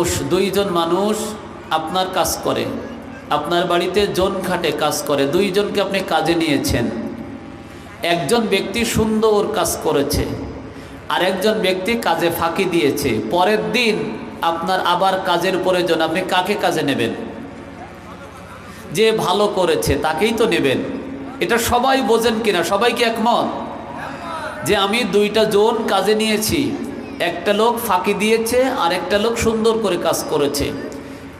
মানুষ, দুইজন মানুষ আপনার কাজ করে। আপনার বাড়িতে জন খাটে কাজ করে। দুইজনকে আপনি কাজে নিয়েছেন। একজন ব্যক্তি সুন্দর কাজ করেছে। আর একজন ব্যক্তি কাজে ফাঁকি দিয়েছে। পরের দিন আপনার আবার কাজের প্রয়োজন। আপনি কাকে কাজে নেবেন? যে ভালো করেছে, তাকেই তো নেবেন। এটা সবাই বোঝেন কিনা? সবাই কি একমত? যে আমি দুইটা জোন কাজে নিয়েছি। একটা লোক ফাঁকি দিয়েছে আর একটা লোক সুন্দর করে কাজ করেছে।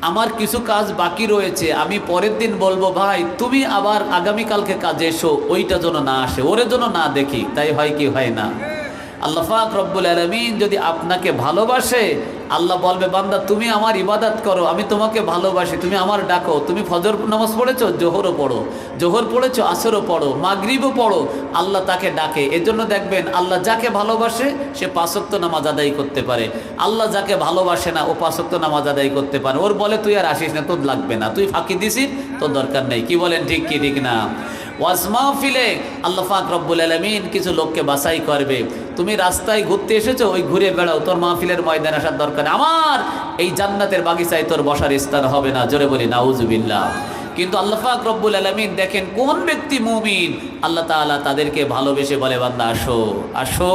আমার কিছু কাজ বাকি রয়েছে, আমি পরের দিন বলব, ভাই, তুমি আবার আগামীকালকে কাজে এসো, ওইটা যেন না আসে, ওরে যেন না দেখি। তাই হয় কি হয় না। আল্লাহ ফাক রব্বুল আলমিন যদি আপনাকে ভালোবাসে, আল্লাহ বলবে, বান্দা, তুমি আমার ইবাদত করো, আমি তোমাকে ভালোবাসি, তুমি আমার ডাকো, তুমি ফজর নামাজ পড়েছো? জোহরও পড়ো। জোহর পড়েছো, আসরও পড়ো, মাগরিবও পড়ো। আল্লাহ তাকে ডাকে। এজন্য দেখবেন, আল্লাহ যাকে ভালোবাসে, সে পাঁচক্ত নামাজ আদায় করতে পারে। আল্লাহ যাকে ভালোবাসে না, ও পাঁচক্ত নামাজ আদায় করতে পারে। ওর বলে, তুই আর আসিস না, তোর লাগবে না, তুই ফাঁকি দিছিস, তোর দরকার নেই। কি বলেন, ঠিক কি, ঠিক না? ওয়াজ মাহফিলে আল্লাহ পাক রব্বুল আলমিন কিছু লোককে বাছাই করবে। তুমি রাস্তায় ঘুরতে এসেছ, ওই ঘুরে বেড়াও, তোর মাহফিলের ময়দান আসার দরকার আমার এই জান্নাতের বাগিচায় তোর বসার স্থান হবে না, জোরে বলি, নাউজুবিল্লাহ। কিন্তু আল্লাহ পাক রব্বুল আলমিন দেখেন কোন ব্যক্তি মুমিন, আল্লাহ তাআলা তাদেরকে ভালোবেসে বলে, বান্দা, আসো আসো,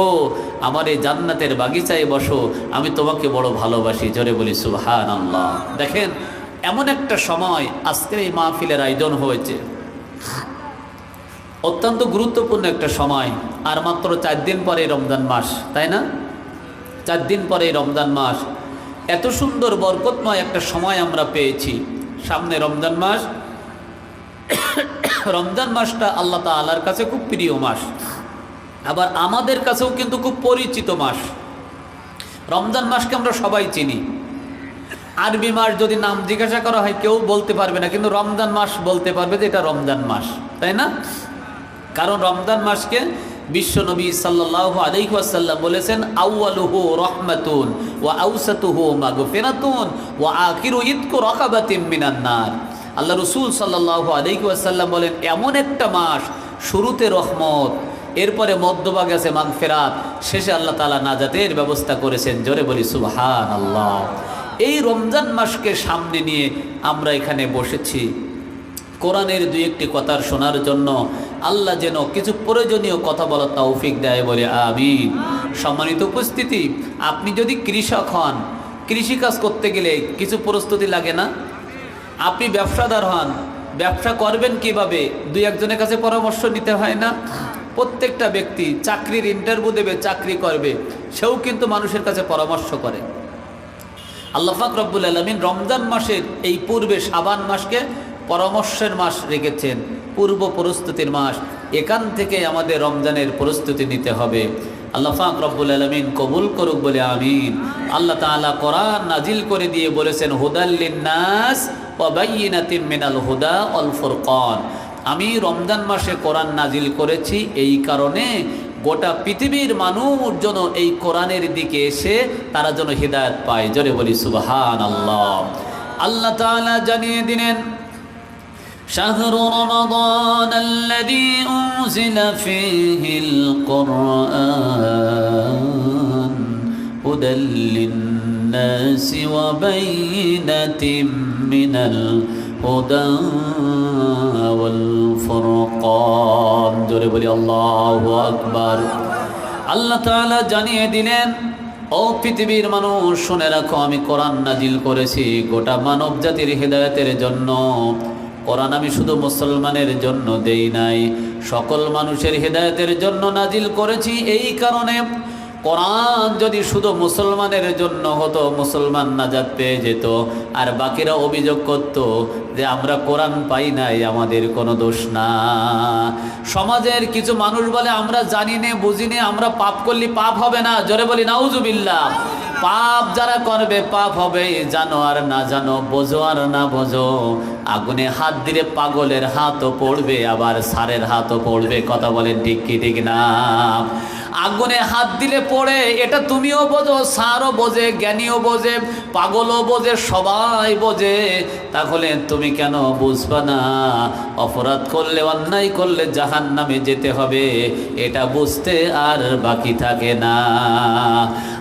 আমার এই জান্নাতের বাগিচায় বসো, আমি তোমাকে বড় ভালোবাসি। জোরে বলি সুবহান আল্লাহ দেখেন, এমন একটা সময় আজকের এই মাহফিলের আয়োজন হয়েছে। অত্যন্ত গুরুত্বপূর্ণ একটা সময়, আর মাত্র চার দিন পরে রমজান মাস, তাই না? চার দিন পরে রমজান মাস। এত সুন্দর, বরকতময় একটা সময় আমরা পেয়েছি। সামনে রমজান মাস। রমজান মাসটা আল্লাহ তালার কাছে খুব প্রিয় মাস। আবার আমাদের কাছেও কিন্তু খুব পরিচিত মাস। রমজান মাসকে আমরা সবাই চিনি। আরবি মাস যদি নাম জিজ্ঞাসা করা হয়, কেউ বলতে পারবে না, কিন্তু রমজান মাস বলতে পারবে যে এটা রমজান মাস, তাই না? কারণ রমজান মাসকে বিশ্বনবী সাল্লাহ আলাইসাল্লাম বলেছেন আউআলুহু রহমাতুন ওয়া আউসাতুহু মাগফিরাতুন ওয়া আখিরু ইতকু রাকাবাতিম মিনান্নার আল্লাহ রসুল সাল্লাহ আলাইসাল্লাম বলেন, এমন একটা মাস, শুরুতে রহমত, এরপরে মধ্যভাগে আছে মাগফেরাত, শেষে আল্লাহ তালা নাজাতের ব্যবস্থা করেছেন। জোরে বলি সুবহান আল্লাহ এই রমজান মাসকে সামনে নিয়ে আমরা এখানে বসেছি। কোরআনের দুই একটি কথার শোনার জন্য আল্লাহ যেন কিছু প্রয়োজনীয় কথা বলার তৌফিক দেয় বলে আমিন। সম্মানিত উপস্থিতি, আপনি যদি কৃষক হন, কৃষিকাজ করতে গেলে কিছু প্রস্তুতি লাগে না? আপনি ব্যবসাদার হন, ব্যবসা করবেন কীভাবে? দুই একজনের কাছে পরামর্শ নিতে হয় না? প্রত্যেকটা ব্যক্তি চাকরির ইন্টারভিউ দেবে, চাকরি করবে, সেও কিন্তু মানুষের কাছে পরামর্শ করে। আল্লাহাক রব্বুল আলমিন রমজান মাসের এই পূর্বে সাবান মাসকে পরামর্শের মাস রেখেছেন, পূর্ব প্রস্তুতির মাস। এখান থেকে আমাদের রমজানের প্রস্তুতি নিতে হবে। আল্লাহ ফাক রব্বুল আলমিন কবুল করুক বলে আমিন। আল্লাহ তাআলা কোরআন নাজিল করে দিয়ে বলেছেন হুদাল্লিনাস মিনাল হুদা অল ফুরকান। আমি রমজান মাসে কোরআন নাজিল করেছি, এই কারণে গোটা পৃথিবীর মানুষ যেন এই কোরআনের দিকে এসে তারা যেন হৃদায়ত পায়। জরে বলি সুবহান আল্লাহ আল্লাহ জানিয়ে দিলেন شهر رمضان الذي أنزل فيه القرآن هدى للناس وبينة من الهدى والفرقان জোরে বলি আল্লাহু আকবার আল্লাহ তাআলা জানিয়ে দিলেন ও পৃথিবীর মানুষ শুনে রাখো আমি কোরআন নাজিল করেছি গোটা মানব জাতির হৃদায়তের জন্য কোরআন আমি শুধু মুসলমানের জন্য দেই নাই। সকল মানুষের হৃদায়তের জন্য নাজিল করেছি এই কারণে। কোরআন যদি শুধু মুসলমানের জন্য হতো, মুসলমান নাজাদ পেয়ে যেত। আর বাকিরা অভিযোগ করত যে আমরা কোরআন পাই নাই, আমাদের কোনো দোষ না। সমাজের কিছু মানুষ বলে, আমরা জানি নে, বুঝি নে, আমরা পাপ করলে পাপ হবে না। জোরে বলি, নাউজুবিল্লাহ। পাপ যারা করবে, পাপ হবে জানো আর না জানো, বোঝো আর না বোঝো। আগুনে হাত দিলে পাগলের হাতও পড়বে, আবার সারের হাতও পড়বে। কথা বলেন ঠিক কি, ঠিক না? আগুনে হাত দিলে পড়ে, এটা তুমিও বোঝো সারও বোঝে, জ্ঞানীও বোঝে, পাগলও বোঝে, সবাই বোঝে। তাহলে তুমি কেন বুঝবা না? অপরাধ করলে, অন্যায় করলে জাহান নামে যেতে হবে, এটা বুঝতে আর বাকি থাকে না।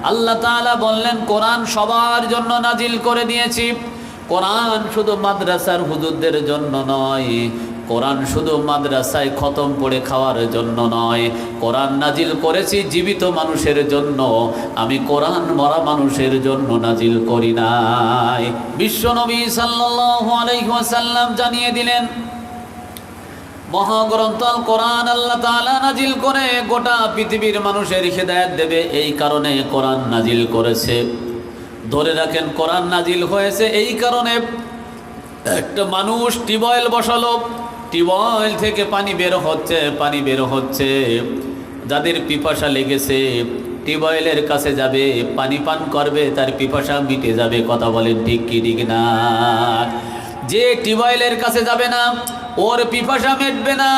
আল্লাহ তাআলা বললেন, কোরআন সবার জন্য নাজিল করে দিয়েছি। কোরআন শুধু মাদ্রাসার হুজুরদের জন্য নয় কোরআন শুধু মাদ্রাসায় খতম পড়ে খাওয়ার জন্য নয়, কোরআন নাজিল করেছি জীবিত মানুষের জন্য। আমি কোরআন মরা মানুষের জন্য নাজিল করি নাই। বিশ্বনবী সাল্লাল্লাহু আলাইহি ওয়াসাল্লাম জানিয়ে দিলেন, মহাগ্রন্থ আল কোরআন আল্লাহ তাআলা নাজিল করে গোটা পৃথিবীর মানুষের হেদায়েত দেবে, এই কারণে কোরআন নাজিল করেছে। ধরে রাখেন, কোরআন নাজিল হয়েছে এই কারণে একটা মানুষ টিউবওয়েল বসালো টিউবওয়েল থেকে পানি বের হচ্ছে, পানি বের হচ্ছে। যাদের পিপাসা লেগেছে, টিউবওয়েলের কাছে যাবে, পানি পান করবে, তার পিপাসা মিটে যাবে, কথা বলেন ঠিক কি, ঠিক না? যে টিউবওয়েলের কাছে যাবে না, ওর পিপাসা মেটবে না,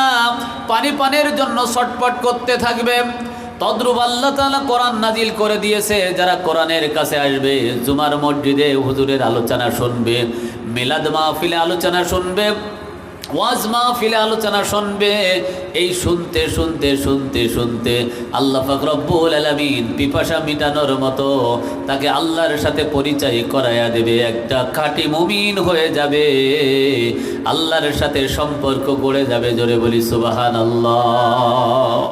পানি পানের জন্য ছটপট করতে থাকবে। তদ্রুব আল্লাহ তাআলা কোরআন নাজিল করে দিয়েছে, যারা কোরআনের কাছে আসবে, জুমার মসজিদে হুজুরের আলোচনা শুনবে, মিলাদ মাহফিলে আলোচনা শুনবে। ওয়াজ মাহফিলে আলোচনা শুনবে। এই শুনতে শুনতে শুনতে শুনতে আল্লাহ ফাকরব্বুল আলমিন পিপাসা মিটানোর মতো তাকে আল্লাহর সাথে পরিচয় করাইয়া দেবে। একটা খাঁটি মুমিন হয়ে যাবে। আল্লাহর সাথে সম্পর্ক গড়ে যাবে জোরে বলি সুবাহান আল্লাহ